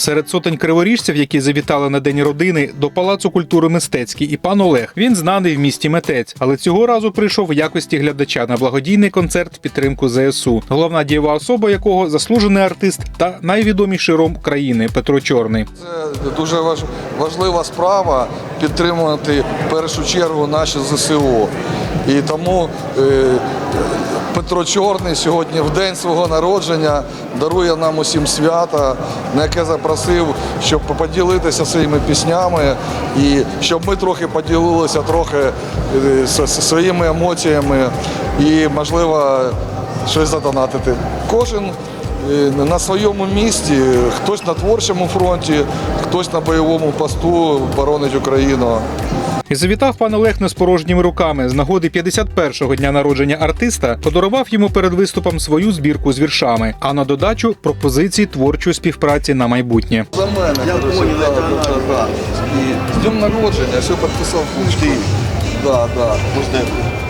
Серед сотень криворіжців, які завітали на день родини до Палацу культури мистецький, і пан Олег. Він знаний в місті митець, але цього разу прийшов в якості глядача на благодійний концерт підтримку ЗСУ. Головна дієва особа якого заслужений артист та найвідоміший ром країни Петро Чорний. Це дуже важ- важлива справа підтримувати в першу чергу наші ЗСУ. І тому е, Петро Чорний сьогодні, в день свого народження, дарує нам усім свята, на яке запросив, щоб поділитися своїми піснями і щоб ми трохи поділилися трохи е, своїми емоціями і, можливо, щось задонатити. Кожен Е, на своєму місці, хтось на творчому фронті, хтось на бойовому посту боронить Україну. І завітав пан Олег не з порожніми руками. З нагоди 51-го дня народження артиста подарував йому перед виступом свою збірку з віршами, а на додачу пропозиції творчої співпраці на майбутнє. За мене. Я понял. І з днем народження, що підписав книжку. Да, да. Можна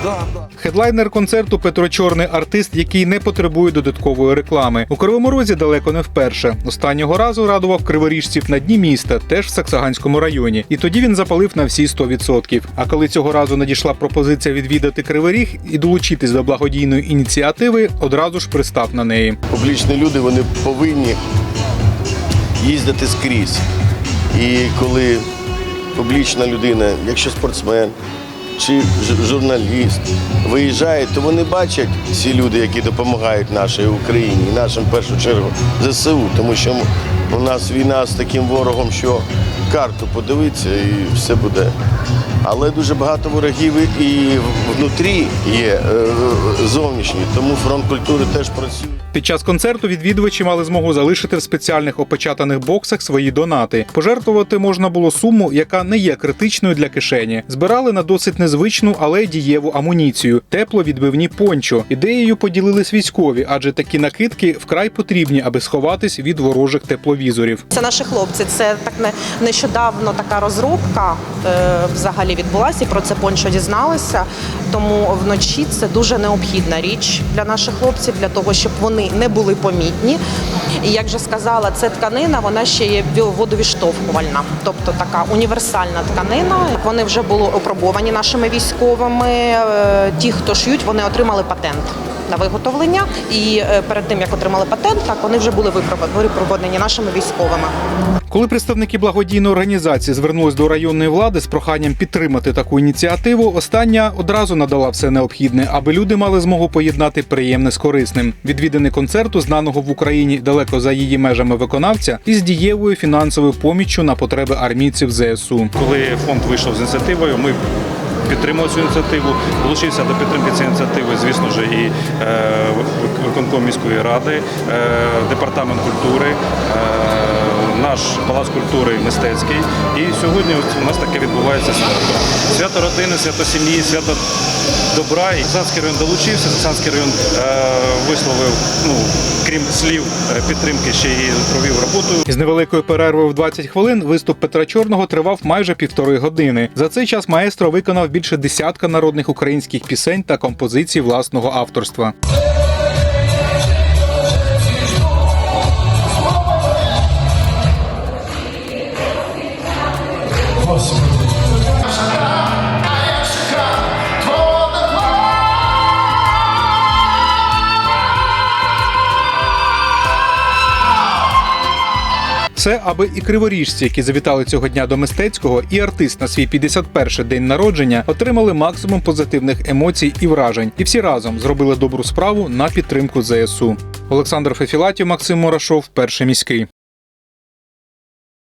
Да, да. Хедлайнер концерту Петро Чорний артист, який не потребує додаткової реклами. У Кривому Розі далеко не вперше. Останнього разу радував криворіжців на дні міста, теж в Саксаганському районі. І тоді він запалив на всі 100%. А коли цього разу надійшла пропозиція відвідати Кривий Ріг і долучитись до благодійної ініціативи, одразу ж пристав на неї. публічні люди вони повинні їздити скрізь. І коли публічна людина, якщо спортсмен чи журналіст виїжджає, то вони бачать ці люди, які допомагають нашій Україні, нашим в першу чергу ЗСУ, тому що у нас війна з таким ворогом, що карту подивиться і все буде. Але дуже багато ворогів і внутрі є е, зовнішні, тому фронт культури теж працює. Під час концерту відвідувачі мали змогу залишити в спеціальних опечатаних боксах свої донати. Пожертвувати можна було суму, яка не є критичною для кишені. Збирали на досить незвичну, але дієву амуніцію тепловідбивні пончо. Ідеєю поділились військові, адже такі накидки вкрай потрібні, аби сховатись від ворожих тепловізорів. Це наші хлопці. Це так не нещодавно така розробка е, взагалі відбулася. і Про це пончо дізналися. Тому вночі це дуже необхідна річ для наших хлопців, для того, щоб вони не були помітні. І як вже сказала, це тканина, вона ще є водовіштовхувальна, тобто така універсальна тканина. Вони вже були опробовані нашими військовими. Е, Ті, хто шиють, вони отримали патент на виготовлення. І е, перед тим як отримали патент, так вони вже були випробувані нашими військовими. Коли представники благодійної організації звернулись до районної влади з проханням підтримати таку ініціативу, остання одразу надала все необхідне, аби люди мали змогу поєднати приємне з корисним. Відвідини концерту, знаного в Україні далеко за її межами виконавця, із дієвою фінансовою поміччю на потреби армійців ЗСУ. Коли фонд вийшов з ініціативою, ми підтримали цю ініціативу, долучився до підтримки цієї ініціативи, звісно ж, і е, виконком міської ради, е, департамент культури, е, наш палац культури мистецький. І сьогодні у нас таке відбувається свято. Свято родини, свято сім'ї, свято добра. І Саксанський район долучився. Саксанський район висловив, ну крім слів підтримки, ще й провів роботу. Із невеликою перервою в 20 хвилин виступ Петра Чорного тривав майже півтори години. За цей час маестро виконав більше десятка народних українських пісень та композицій власного авторства. Це аби і криворіжці, які завітали цього дня до мистецького, і артист на свій 51-й день народження отримали максимум позитивних емоцій і вражень, і всі разом зробили добру справу на підтримку ЗСУ. Олександр Фефілатів, Максим Мурашов, перший міський.